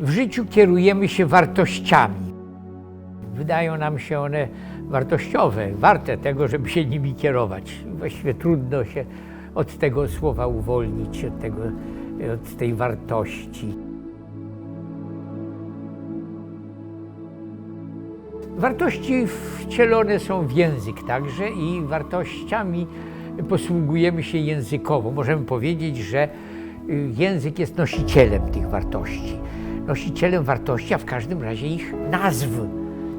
W życiu kierujemy się wartościami. Wydają nam się one wartościowe, warte tego, żeby się nimi kierować. Właściwie trudno się od tego słowa uwolnić, od, tego, od tej wartości. Wartości wcielone są w język także i wartościami posługujemy się językowo. Możemy powiedzieć, że y, język jest nosicielem tych wartości. Nosicielem wartości, a w każdym razie ich nazw.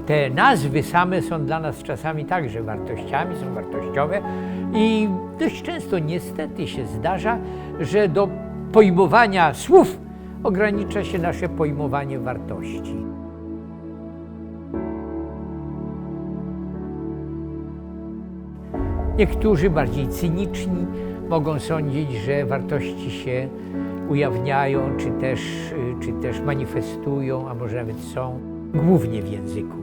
Te nazwy same są dla nas czasami także wartościami, są wartościowe i dość często niestety się zdarza, że do pojmowania słów ogranicza się nasze pojmowanie wartości. Niektórzy bardziej cyniczni mogą sądzić, że wartości się ujawniają, czy też, y, czy też manifestują, a może nawet są głównie w języku.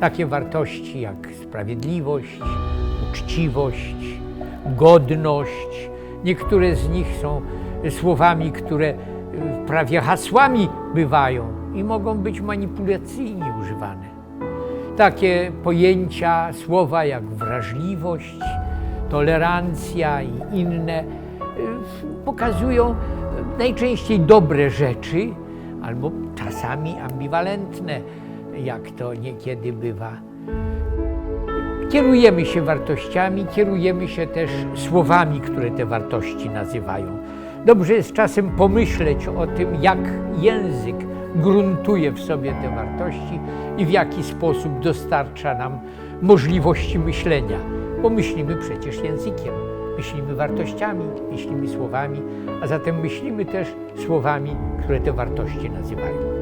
Takie wartości jak sprawiedliwość, uczciwość, godność. Niektóre z nich są słowami, które y, prawie hasłami bywają i mogą być manipulacyjnie używane. Takie pojęcia, słowa jak wrażliwość, tolerancja i inne y, pokazują najczęściej dobre rzeczy, albo czasami ambiwalentne, jak to niekiedy bywa. Kierujemy się wartościami, kierujemy się też słowami, które te wartości nazywają. Dobrze jest czasem pomyśleć o tym, jak język gruntuje w sobie te wartości i w jaki sposób dostarcza nam możliwości myślenia, bo myślimy przecież językiem, myślimy wartościami, myślimy słowami, a zatem myślimy też słowami, które te wartości nazywają.